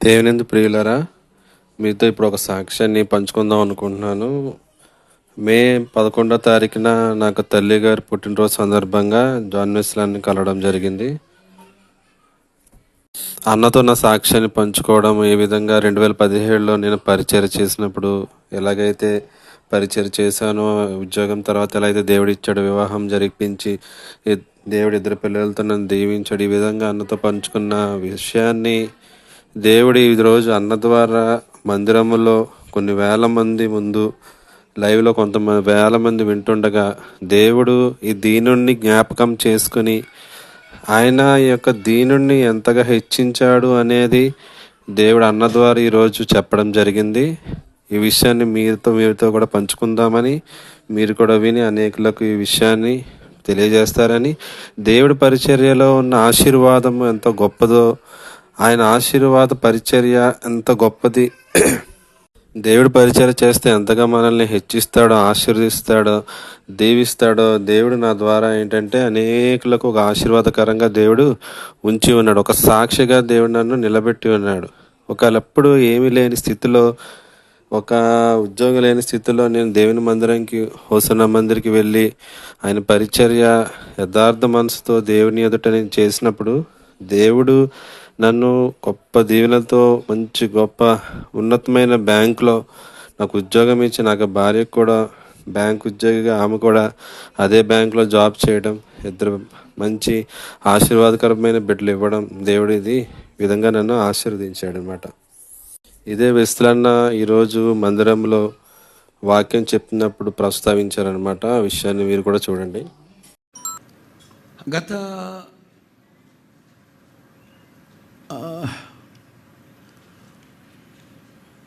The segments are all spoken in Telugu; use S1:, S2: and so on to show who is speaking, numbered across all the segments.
S1: దేవునిందు ప్రియులరా మీతో ఇప్పుడు ఒక సాక్ష్యాన్ని పంచుకుందాం అనుకుంటున్నాను. మే పదకొండో తారీఖున నాకు తల్లి గారి పుట్టినరోజు సందర్భంగా జాన్ కలవడం జరిగింది. అన్నతో నా సాక్ష్యాన్ని పంచుకోవడం ఏ విధంగా రెండు వేల పదిహేడులో నేను పరిచయం చేసినప్పుడు ఎలాగైతే పరిచయం చేశానో ఉద్యోగం తర్వాత ఎలా అయితే దేవుడు ఇచ్చాడు వివాహం జరిపించి దేవుడు ఇద్దరు పిల్లలతో నన్ను దీవించాడు ఈ విధంగా అన్నతో పంచుకున్న విషయాన్ని దేవుడు ఈ రోజు అన్న ద్వారా మందిరములో కొన్ని వేల మంది ముందు లైవ్లో కొంతమంది వేల మంది వింటుండగా దేవుడు ఈ దీనుణ్ణి జ్ఞాపకం చేసుకుని ఆయన ఈ యొక్క దీనుణ్ణి ఎంతగా హెచ్చించాడు అనేది దేవుడు అన్న ద్వారా ఈరోజు చెప్పడం జరిగింది. ఈ విషయాన్ని మీతో మీరితో కూడా పంచుకుందామని మీరు కూడా విని అనేకులకు ఈ విషయాన్ని తెలియజేస్తారని దేవుడి పరిచర్యలో ఉన్న ఆశీర్వాదం ఎంత గొప్పదో ఆయన ఆశీర్వాద పరిచర్య ఎంత గొప్పది. దేవుడు పరిచర్య చేస్తే ఎంతగా మనల్ని హెచ్చిస్తాడో ఆశీర్వదిస్తాడో దీవిస్తాడో దేవుడు నా ద్వారా ఏంటంటే అనేకులకు ఒక ఆశీర్వాదకరంగా దేవుడు ఉంచి ఉన్నాడు. ఒక సాక్షిగా దేవుడు నన్ను నిలబెట్టి ఉన్నాడు. ఒకప్పుడు ఏమీ లేని స్థితిలో ఒక ఉద్యోగం లేని స్థితిలో నేను దేవుని మందిరంకి హోసన మందిరికి వెళ్ళి ఆయన పరిచర్య యథార్థ మనసుతో దేవుని ఎదుట నేను చేసినప్పుడు దేవుడు నన్ను గొప్ప దీవెనతో మంచి గొప్ప ఉన్నతమైన బ్యాంకులో నాకు ఉద్యోగం ఇచ్చి నాకు భార్యకు కూడా బ్యాంక్ ఉద్యోగిగా ఆమె కూడా అదే బ్యాంకులో జాబ్ చేయడం ఇద్దరు మంచి ఆశీర్వాదకరమైన బిడ్డలు ఇవ్వడం దేవుడు ఇది విధంగా నన్ను ఆశీర్వదించాడు అనమాట ఇదే వెస్తులన్న ఈరోజు మందిరంలో వాక్యం చెప్పినప్పుడు ప్రస్తావించారనమాట ఆ విషయాన్ని మీరు కూడా చూడండి.
S2: గత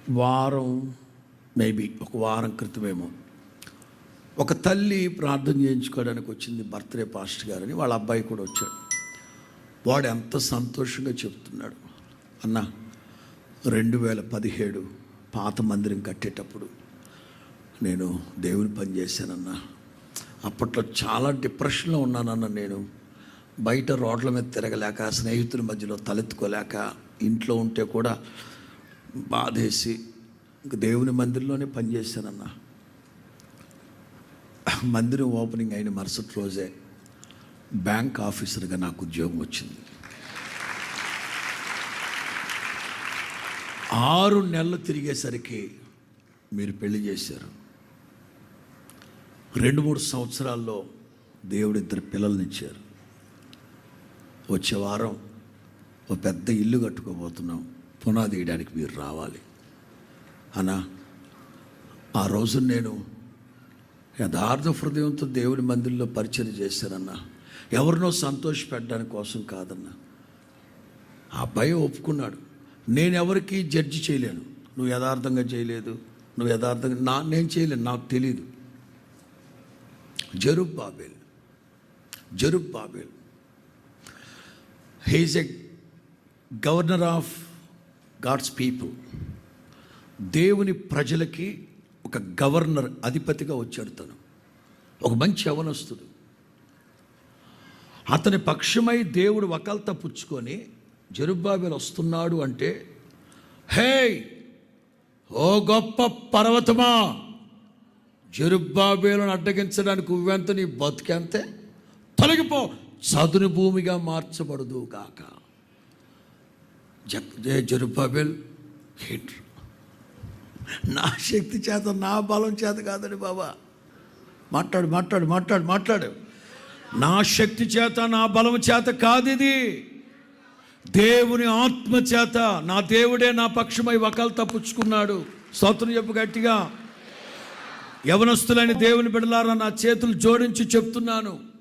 S2: వారం మేబీ ఒక వారం క్రితమేమో ఒక తల్లి ప్రార్థన చేయించుకోవడానికి వచ్చింది బర్త్డే పాస్ట్ గారని వాళ్ళ అబ్బాయి కూడా వచ్చాడు. వాడు ఎంత సంతోషంగా చెప్తున్నాడు. అన్న రెండు వేల పదిహేడు పాత మందిరం కట్టేటప్పుడు నేను దేవుని పని చేశానన్నా. అప్పట్లో చాలా డిప్రెషన్లో ఉన్నానన్న నేను. బయట రోడ్ల మీద తిరగలేక స్నేహితుల మధ్యలో తలెత్తుకోలేక ఇంట్లో ఉంటే కూడా బాధేసి దేవుని మందిరంలోనే పనిచేశానన్న మందిరం ఓపెనింగ్ అయిన మరుసటి రోజే బ్యాంక్ ఆఫీసర్గా నాకు ఉద్యోగం వచ్చింది. ఆరు నెలలు తిరిగేసరికి మీరు పెళ్ళి చేశారు. రెండు మూడు సంవత్సరాల్లో దేవుడు ఇద్దరు వచ్చే వారం ఒక పెద్ద ఇల్లు కట్టుకోబోతున్నాం. పునాది వేయడానికి మీరు రావాలి. అనా ఆ రోజు నేను యథార్థ హృదయంతో దేవుని మందిరంలో పరిచయం చేశానన్నా. ఎవరినో సంతోషపెట్టడానికి కోసం కాదన్నా. ఆ అబ్బాయి ఒప్పుకున్నాడు. నేను ఎవరికి జడ్జి చేయలేను. నువ్వు యథార్థంగా చేయలేదు. నువ్వు యథార్థంగా నా నేను చేయలేను. నాకు తెలియదు Zerubbabel Zerubbabel he's a governor of God's people దేవుని ప్రజలకి ఒక గవర్నర్ అధిపతిగా వచ్చాడు తను. ఒక మంచి యవనస్తుడు. అతని పక్షమై దేవుడు వకల్త పుచ్చుకొని జరుబాబేలు వస్తున్నాడు అంటే హే ఓ గొప్ప పర్వతమా! జరుబ్బాబేలను అడ్డగించడానికి నువ్వెంత నీ బతికెంతే? తొలగిపో! సదుని భూమిగా మార్చబడదు కాక జే జయ జరుబ్బాబేల్ నా శక్తి చేత నా బలం చేత కాదండి బాబా. మాట్లాడు మాట్లాడు మాట్లాడు మాట్లాడు. నా శక్తి చేత నా బలం చేత కాదు ఇది దేవుని ఆత్మ చేత నా దేవుడే నా పక్షమై ఒకళ్ళు తప్పించుకున్నాడు స్తోత్రం చెప్పు గట్టిగా. యవనస్తులైన దేవుని బిడలారా నా చేతులు జోడించి చెప్తున్నాను.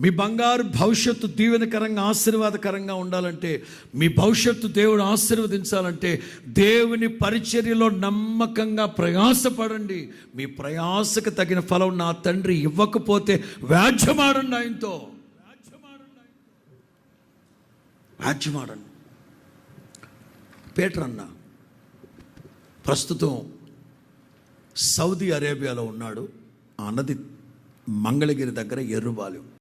S2: మీ బంగారు భవిష్యత్తు దీవెనకరంగా ఆశీర్వాదకరంగా ఉండాలంటే మీ భవిష్యత్తు దేవుడు ఆశీర్వదించాలంటే దేవుని పరిచర్యలో నమ్మకంగా ప్రయాసపడండి. మీ ప్రయాసకు తగిన ఫలం నా తండ్రి ఇవ్వకపోతే వ్యాజ్యమాడండి ఆయనతో. వ్యాజ్యమాడండి. పేటర్ అన్న ప్రస్తుతం సౌదీ అరేబియాలో ఉన్నాడు. ఆ నది మంగళగిరి దగ్గర ఎర్రుబాలెం.